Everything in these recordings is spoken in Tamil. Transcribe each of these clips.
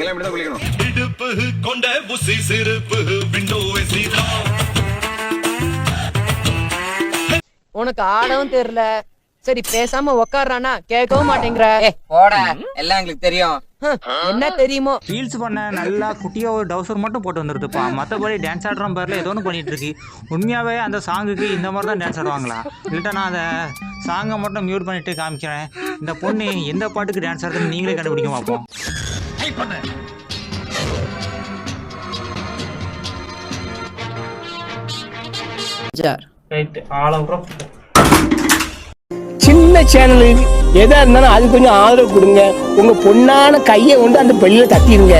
இங்கெல்லாம் இப்படி தான் குளிக்கணும். இடுப்பு கொண்ட புசி சிறுப்பு விண்டோவை சீதா. உனக்கு ஆடவும் தெரியல. சரி பேசாம உக்காடுறானா கேட்கவும் மாட்டேங்கிற. ஏ போட. எல்லாம் எங்களுக்கு தெரியும். ஹம், என்ன தெரியுமோ? ரீல்ஸ் பண்ண நல்லா குட்டியாக ஒரு டவுசர் மட்டும் போட்டு வந்துருதுப்பா மற்றபடி டான்ஸ் ஆடுற பேரில் ஏதோ ஒன்று பண்ணிட்டு இருக்கு. உண்மையாகவே அந்த சாங்குக்கு இந்த மாதிரி தான் டான்ஸ் ஆடுவாங்களா? இல்லைட்டா நான் அந்த சாங்கை மட்டும் மியூட் பண்ணிட்டு காமிக்கிறேன். இந்த பொண்ணு எந்த பாட்டுக்கு டான்ஸ் ஆடுறதுன்னு நீங்களே கண்டுபிடிக்க பார்ப்போம் ரைட்டு ஆள் சின்ன சேனலு எதா இருந்தாலும் அது கொஞ்சம் ஆதரவு கொடுங்க. உங்க பொண்ணான கையை கொண்டு அந்த பெல்லில தட்டிடுங்க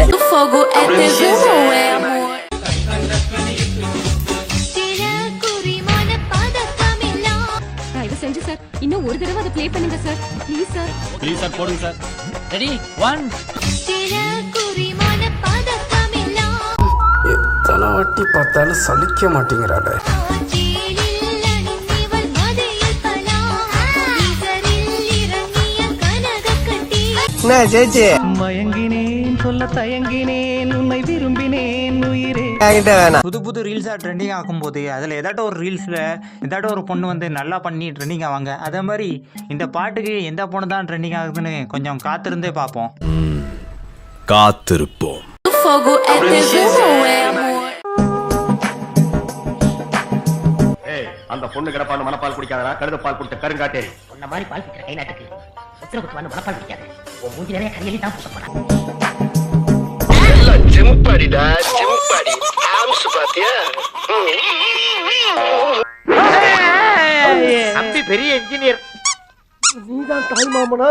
செஞ்சு சார். இன்னும் ஒரு தடவை அதை ப்ளே பண்ணுங்க sir. Please sir. Please sir போடுங்க சார். ரெடி ஒன் எத்தனை வாட்டி பார்த்தாலும் சலிக்க சேச்சி மயங்கினேன் சொல்ல தயங்கினேன் உன்னை விரும்பினேன் உயிரே. புது புது ரீல்ஸாக ட்ரெண்டிங் ஆகும்போது அதில் ஏதாட்டும் ஒரு ரீல்ஸில் ஏதாட்டும் ஒரு பொண்ணு வந்து நல்லா பண்ணி ட்ரெண்டிங் ஆவாங்க. அதே மாதிரி இந்த பாட்டுக்கு எந்த பொண்ணு தான் ட்ரெண்டிங் ஆகுதுன்னு கொஞ்சம் காத்திருந்தே பார்ப்போம். காத்திருப்போம். அந்த பொண்ணு கிடப்பான்னு மனப்பால் குடிக்காதடா கழுத பால் கொடுத்த கருங்காட்டேரி. உன்ன மாதிரி பால் பிடிக்கிற கை நாட்டுக்கு உத்தர குத்துவான்னு மனப்பால் பிடிக்காது உன் மூஞ்சி நிறைய கையெழுதி தான் பூச சிம்படிடா சிம்படி ஆம்ஸ் பாத்தியா? தம்பி பெரிய இன்ஜினியர் நீதான் தாய் மாமனா?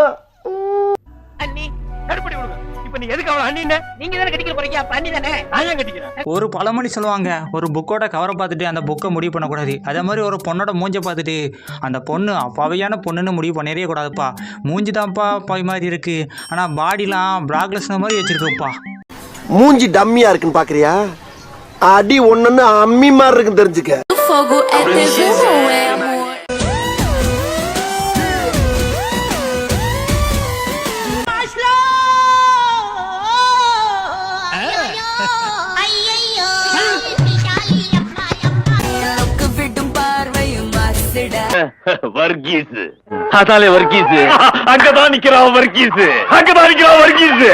அண்ணி கடுப்படி விடுங்க. இப்ப நீ எதுக்கு அவன் அண்ணி நீங்க தானே கட்டிக்க போறீங்க அப்ப அண்ணி தானே? நான் ஏன் கட்டிக்கிறேன்? ஒரு பழமொழி சொல்லுவாங்க ஒரு புக்கோட கவரை பார்த்துட்டு அந்த புக்கை முடிவு பண்ணக்கூடாது. அதே மாதிரி ஒரு பொண்ணோட மூஞ்சை பார்த்துட்டு அந்த பொண்ணு அப்பாவையான பொண்ணுன்னு முடிவு பண்ணிடவே கூடாதுப்பா. மூஞ்சி தான்ப்பா பாய் மாதிரி இருக்கு. ஆனால் பாடிலாம் பிராக்லெஸ் மாதிரி வச்சிருக்குப்பா மூஞ்சி டம்மியா இருக்குன்னு பாக்குறியா? அடி ஒண்ணுன்னு அம்மி மாதிரி இருக்குன்னு தெரிஞ்சுக்க. பார்வையும் மாசுடா வர்கீஸ். அதாலே வர்கீஸ். அங்கதான் நிக்கிறான் வர்கீஸ். அங்கதான் நிக்கிறான் வர்கீஸ்.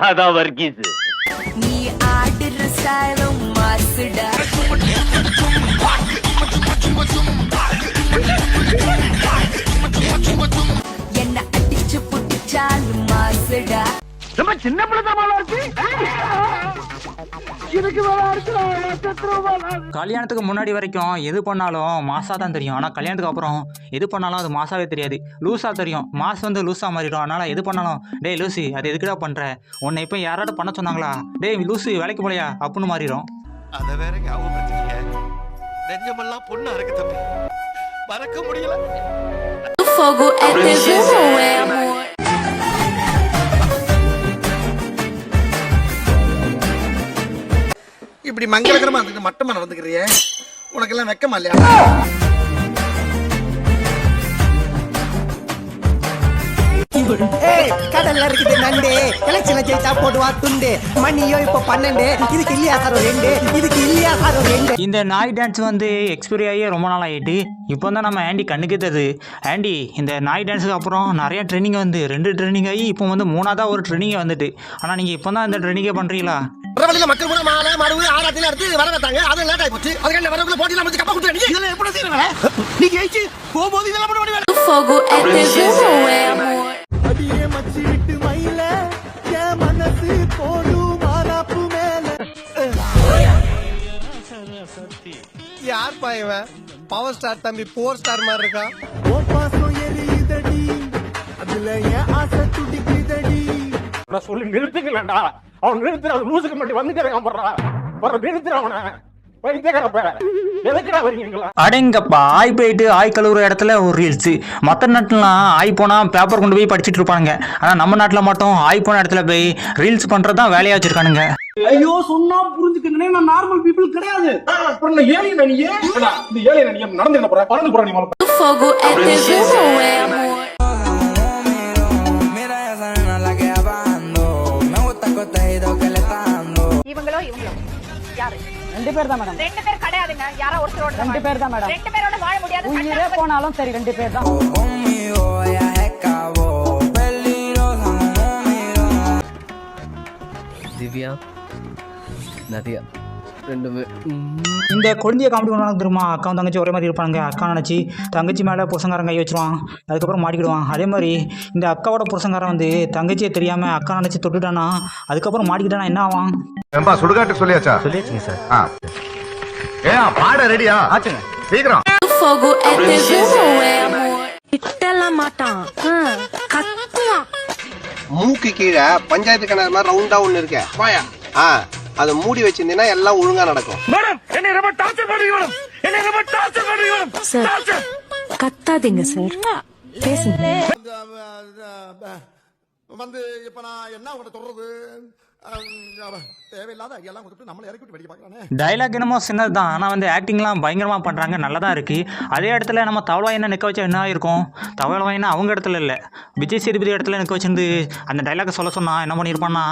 அதான் வர்கீஸ். நீ ஆடுற ஸ்டைலும் மாசுடா. என்ன அடிச்சு புடிச்சாலும் மாசுடா. சின்ன பிள்ளை இருக்கு. கல்யாணத்துக்கு முன்னாடி வரைக்கும் எது பண்ணாலும் மாசாக தான் தெரியும். ஆனால் கல்யாணத்துக்கு அப்புறம் எது பண்ணாலும் அது மாசாவே தெரியாது. லூஸாக தெரியும். மாஸ் வந்து லூஸாக மாறிடும். அதனால் எது பண்ணாலும் டேய் லூசி அது எதுக்குடா பண்ணுற உன்னை இப்போ யாராவது பண்ண சொன்னாங்களா? டேய் லூசு வேலைக்கு போலையா? அப்படின்னு மாறிடும். அத வேற நெஞ்சமெல்லாம் பொண்ணா இருக்கு தம்பி. மறக்க முடியல. இப்படி மங்களகரமா இருந்துட்டு மட்டமா நடந்துக்கிறியே? உனக்கெல்லாம் வெக்கமா இல்லையா? கடல்ல இருக்குது நண்டு. எலெக்ஷன்ல ஜெயிச்சா போடுவா துண்டு. மணியோ இப்ப பன்னெண்டு. இதுக்கு இல்லையா சார் ரெண்டு. இதுக்கு இல்லையா சார் ரெண்டு. இந்த நாய் டான்ஸ் வந்து எக்ஸ்பைரி ஆகியே ரொம்ப நாள் ஆகிட்டு இப்போ தான் நம்ம ஆண்டி கண்ணுக்கு தருது ஆண்டி இந்த நாய் டான்ஸுக்கு அப்புறம் நிறைய ட்ரெயினிங் வந்து ரெண்டு ட்ரெயினிங் ஆகி இப்போ வந்து மூணாவதாக ஒரு ட்ரெயினிங் வந்துட்டு. ஆனால் நீங்கள் இப்போ தான் இந்த ட்ரெயினிங்கே பண்ணுறீங்களா வழியில மக்கள் கூட மாலை மறுபடியும் ஆராத்தில எடுத்து வர வைத்தாங்க. அது லேட் ஆகி போச்சு. அதுக்கான வரவுக்குள்ள போட்டி நம்ம கப்பா கொடுத்து இதெல்லாம் எப்படி செய்யறேன் நீ ஜெயிச்சு போகும்போது இதெல்லாம் பண்ண முடியாது. அடியே மச்சி விட்டு மயில என் மனசு போடும் மாறாப்பு மேல. யார் பாயவன் பவர் ஸ்டார் தம்பி போர் ஸ்டார் மாதிரி இருக்கா? ஓ பாசம் எரியுதடி. அதுல என் ஆசை துடிக்குதடி நான் சொல்லி நிறுத்துக்கலடா அவன் நிறுத்துற லூசுக்கு மட்டும் வந்துக்கிறேன் போடுறா போற. நிறுத்துற அவனை. அடேங்கப்பா ஆய் போயிட்டு ஆய் கழுவுற இடத்துல ஒரு ரீல்ஸு மற்ற நாட்டிலாம் ஆய் போனால் பேப்பர் கொண்டு போய் படிச்சுட்டு இருப்பாங்க ஆனால் நம்ம நாட்டில் மட்டும் ஆய் போன இடத்துல போய் ரீல்ஸ் பண்ணுறது தான் வேலையாக வச்சுருக்கானுங்க. ஐயோ சொன்னா புரிஞ்சுக்கணும் நான் நார்மல் பீப்புள் கிடையாது. இந்த நடந்து என்ன போற? பறந்து போற நீ அவரோ இவங்களோ? யாரு? ரெண்டு பேர் தான் மேடம். ரெண்டு பேர் கிடையாதுங்க. யாரோ ஒருத்தரோட ரெண்டு பேர் தான் மேடம். ரெண்டு பேரோட வாழ முடியாது. உயிரே போனாலும் சரி ரெண்டு பேர் தான். திவ்யா நதியா. ரெண்டு பேர் இந்த குழந்தைய காமெடி பண்ணுவாங்க தெரியுமா? அக்காவும் தங்கச்சி ஒரே மாதிரி இருப்பாங்க அக்கா நினச்சி தங்கச்சி மேலே புருஷங்காரன் கை வச்சிருவான். அதுக்கப்புறம் மாட்டிக்கிடுவான். அதே மாதிரி இந்த அக்காவோட புருஷங்காரன் வந்து தங்கச்சியை தெரியாமல் அக்கா நினச்சி தொட்டுட்டானா? அதுக்கப்புறம் மாட்டிக்கிட்டானா? என்ன ஆவான்? ஏம்பா சுடுகாட்டு சொல்லியாச்சா? சொல்லியாச்சுங்க சார். ஆ. ஏன் பாட ரெடியா? ஆச்சுங்க. சீக்கிரம்? திட்டலாம் மாட்டான். கத்துவான். மூக்கு கீழே பஞ்சாயத்து கிணறு மாதிரி ரவுண்டா ஒண்ணு இருக்கு. வாயா. ஆ. அதை மூடி வச்சிருந்தீங்கன்னா எல்லாம் ஒழுங்கா நடக்கும். மேடம் என்ன ரொம்ப டார்ச்சர் பண்றீங்க மேடம். என்ன ரொம்ப டார்ச்சர் பண்றீங்க மேடம். Sir கத்தாதீங்க sir. பேசுங்க. வந்து இப்ப நான் என்ன உங்களை சொல்றது? தேவையில்லாத எல்லாம் கொடுத்து நம்மளை இறக்கி விட்டு பார்க்கறானே. டைலாக் என்னமோ சின்னது தான். ஆனால் வந்து ஆக்டிங்லாம் பயங்கரமாக பண்ணுறாங்க நல்லா தான் இருக்குது அதே இடத்துல நம்ம தவளவாயினை நிற்க வச்சா என்ன இருக்கும் தவளவாயினா அவங்க இடத்துல இல்லை. விஜய் சேதுபதி இடத்துல நிற்க வச்சிருந்து அந்த டைலாக்கை சொல்ல சொன்னா என்ன பண்ணியிருப்பான்னா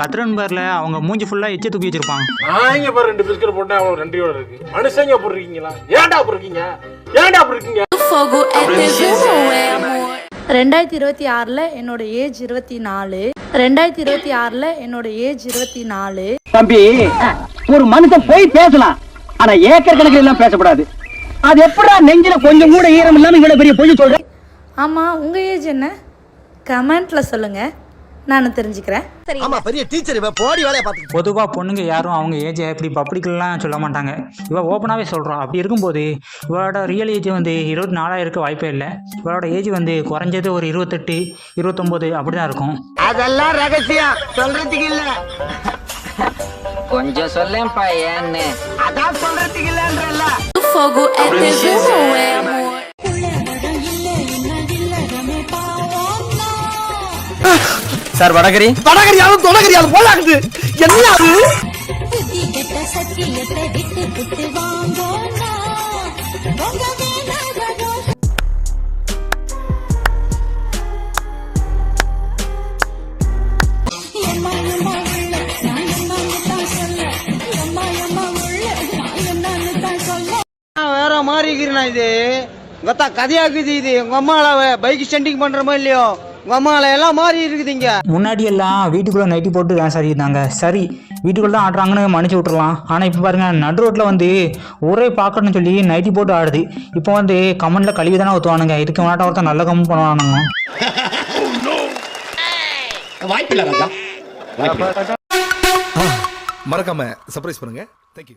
கத்ரன் பேரில் அவங்க மூஞ்சி ஃபுல்லாக எச்சு தூக்கி வச்சிருப்பாங்க. நான் பாரு ரெண்டு பிஸ்கட் போட்டா அவ்வளவு நன்றியோட இருக்கு. மனுஷங்க அப்படி இருக்கீங்களா? ஏன்டா அப்படி இருக்கீங்க? ஏன்டா அப்படி இருக்கீங்க? ரெண்டாயிரத்தி இருபத்தி ஆறுல என்னோட ஏஜ் இருபத்தி நாலு. ரெண்டாயிரத்தி இருபத்தி ஆறுல என்னோட ஏஜ் இருபத்தி நாலு. தம்பி ஒரு மனுஷன் போய் பேசலாம். ஆனா ஏக்கர் கணக்கில் எல்லாம் பேசக்கூடாது. அது எப்படா நெஞ்சில கொஞ்சம் கூட ஈரம் இல்லாம இவ்வளவு பெரிய பொய் சொல்ற? ஆமா உங்க ஏஜ் என்ன? கமெண்ட்ல சொல்லுங்க. நான் தெரிஞ்சுக்கிறேன். ஆமா பெரிய டீச்சர் இவ போடி வேலையை பார்த்து பொதுவாக பொண்ணுங்க யாரும் அவங்க ஏஜை இப்படி பப்ளிக்லாம் சொல்ல மாட்டாங்க. இவள் ஓப்பனாகவே சொல்கிறான் அப்படி இருக்கும்போது இவளோட ரியல் ஏஜ் வந்து இருபத்தி நாலாக இருக்க வாய்ப்பே இல்லை. இவளோட ஏஜ் வந்து குறைஞ்சது ஒரு இருபத்தெட்டு இருபத்தொம்போது அப்படி தான் இருக்கும். அதெல்லாம் ரகசியம். சொல்றதுக்கு இல்ல. கொஞ்சம் சொல்லேன்ப்பா ஏன்னு. அதான் சொல்றதுக்கு இல்லன்றல்ல. Fogo சார் வடகரி. வடகரியாலும் தொடகரியாலும் போலாகுது. என்ன அது? வேற மாதிரி இருக்கிறேன் இது? கத்தா கதையாக்குது இது. உங்க அம்மால பைக் ஸ்டண்டிங் பண்றமோ இல்லையோ? அம்மால எல்லாம் மாறி இருக்குது இங்க முன்னாடி எல்லாம் வீட்டுக்குள்ளே நைட்டி போட்டு டான்ஸ் ஆடிருந்தாங்க சரி வீட்டுக்குள்ளே தான் ஆடுறாங்கன்னு மன்னிச்சு விட்டுறலாம். ஆனால் இப்போ பாருங்க நடு ரோட்டில் வந்து ஊரே பார்க்கணும்னு சொல்லி நைட்டி போட்டு ஆடுது. இப்போ வந்து கமெண்ட்டில் கழுவி தானே ஊற்றுவானுங்க இதுக்கு முன்னாடி ஒருத்தன் நல்ல கமெண்ட் பண்ணுவானுங்க. மறக்காம சர்ப்ரைஸ் பண்ணுங்க. தேங்க்யூ